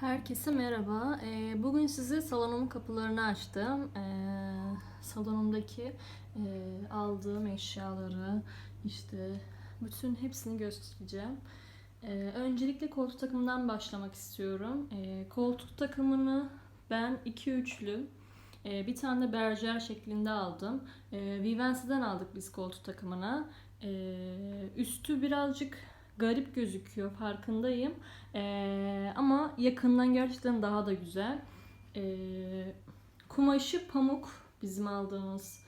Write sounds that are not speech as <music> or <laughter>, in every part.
Herkese merhaba. Ee, Bugün size salonumun kapılarını açtım. Ee, Salonumdaki e, aldığım eşyaları, işte bütün hepsini göstereceğim. Ee, Öncelikle koltuk takımından başlamak istiyorum. Koltuk takımını ben iki üçlü, e, bir tane de berjer şeklinde aldım. Vivense'den aldık biz koltuk takımını. Üstü birazcık garip gözüküyor, farkındayım. Ee, ama yakından gerçekten daha da güzel. Ee, kumaşı pamuk bizim aldığımız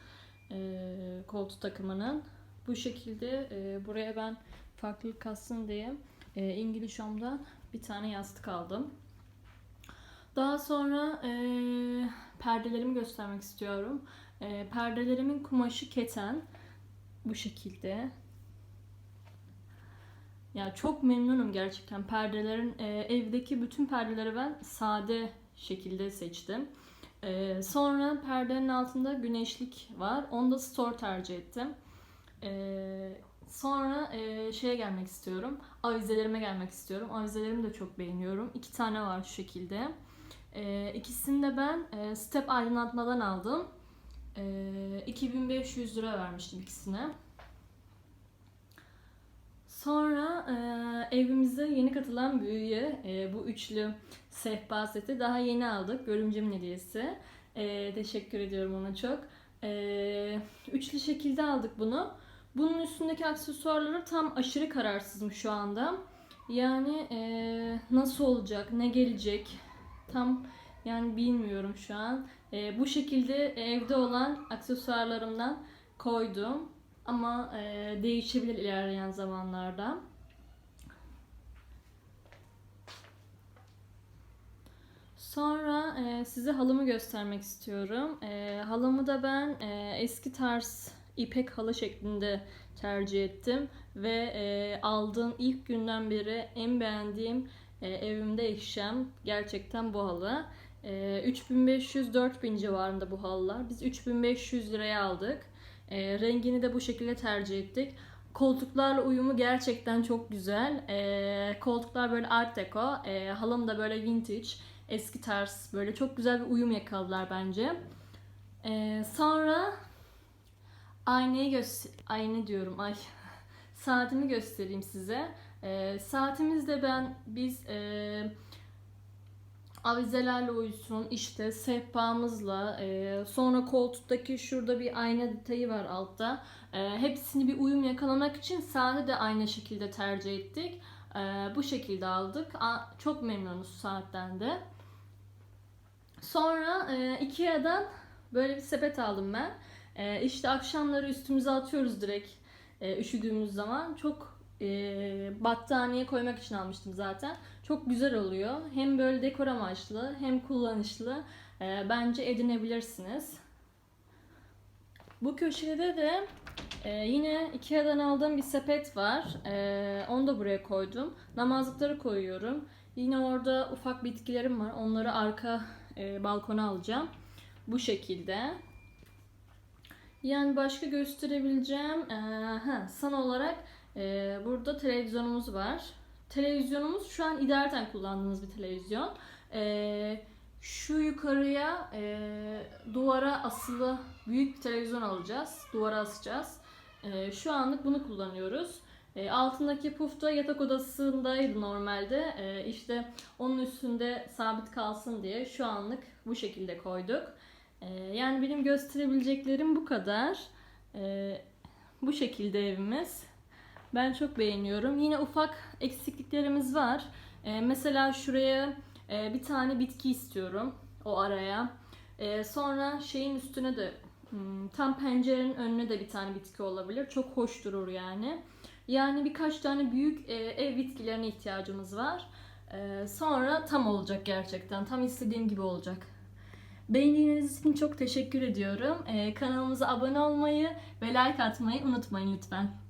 e, koltuk takımının. Bu şekilde e, buraya ben farklılık katsın diye e, İngiliz Home'dan bir tane yastık aldım. Daha sonra e, perdelerimi göstermek istiyorum. E, perdelerimin kumaşı keten. Bu şekilde. Ya çok memnunum gerçekten. Perdelerin e, evdeki bütün perdeleri ben sade şekilde seçtim. E, sonra perdenin altında güneşlik var. Onu da store tercih ettim. E, sonra e, şeye gelmek istiyorum. Avizelerime gelmek istiyorum. Avizelerimi de çok beğeniyorum. İki tane var şu şekilde. E, ikisini de ben e, Step aydınlatmadan aldım. E, 2500 lira vermiştim ikisine. Sonra e, evimize yeni katılan büyüye e, bu üçlü sehpa seti daha yeni aldık. Görümcemin hediyesi. E, teşekkür ediyorum ona çok. E, üçlü şekilde aldık bunu. Bunun üstündeki aksesuarları tam aşırı kararsızım şu anda. Yani e, nasıl olacak, ne gelecek tam yani bilmiyorum şu an. E, bu şekilde evde olan aksesuarlarımdan koydum. Ama e, değişebilir ilerleyen zamanlarda. Sonra e, size halımı göstermek istiyorum. E, halımı da ben e, eski tarz ipek halı şeklinde tercih ettim. Ve e, aldığım ilk günden beri en beğendiğim e, evimde eşyam gerçekten bu halı. E, 3500-4000 civarında bu halılar. Biz 3500 liraya aldık. E, rengini de bu şekilde tercih ettik. Koltuklarla uyumu gerçekten çok güzel. E, koltuklar böyle art deco. E, halım da böyle vintage. Eski tarz. Böyle çok güzel bir uyum yakaladılar bence. E, sonra aynayı göster... Ayna diyorum ay. <laughs> Saatimi göstereyim size. E, saatimizde ben biz... E, avizelerle uyusun işte sehpamızla e, sonra koltuktaki şurada bir ayna detayı var altta. E, hepsini bir uyum yakalamak için saati de aynı şekilde tercih ettik. E, bu şekilde aldık. A, çok memnunuz saatten de. Sonra e, Ikea'dan böyle bir sepet aldım ben. E, işte akşamları üstümüze atıyoruz direkt e, üşüdüğümüz zaman. Çok e, battaniye koymak için almıştım zaten. Çok güzel oluyor. Hem böyle dekor amaçlı hem kullanışlı. E, bence edinebilirsiniz. Bu köşede de e, yine Ikea'dan aldığım bir sepet var. E, onu da buraya koydum. Namazlıkları koyuyorum. Yine orada ufak bitkilerim var. Onları arka e, balkona alacağım. Bu şekilde. Yani başka gösterebileceğim e, ha, son olarak e, burada televizyonumuz var. Televizyonumuz şu an idareten kullandığımız bir televizyon. E, şu yukarıya e, duvara asılı büyük bir televizyon alacağız. Duvara asacağız. E, şu anlık bunu kullanıyoruz. E, altındaki puf da yatak odasındaydı normalde. E, işte onun üstünde sabit kalsın diye şu anlık bu şekilde koyduk. E, yani benim gösterebileceklerim bu kadar. E, bu şekilde evimiz. Ben çok beğeniyorum. Yine ufak eksikliklerimiz var. Ee, mesela şuraya e, bir tane bitki istiyorum o araya. Ee, sonra şeyin üstüne de hmm, tam pencerenin önüne de bir tane bitki olabilir. Çok hoş durur yani. Yani birkaç tane büyük e, ev bitkilerine ihtiyacımız var. Ee, sonra tam olacak gerçekten. Tam istediğim gibi olacak. Beğendiğiniz için çok teşekkür ediyorum. Ee, kanalımıza abone olmayı ve like atmayı unutmayın lütfen.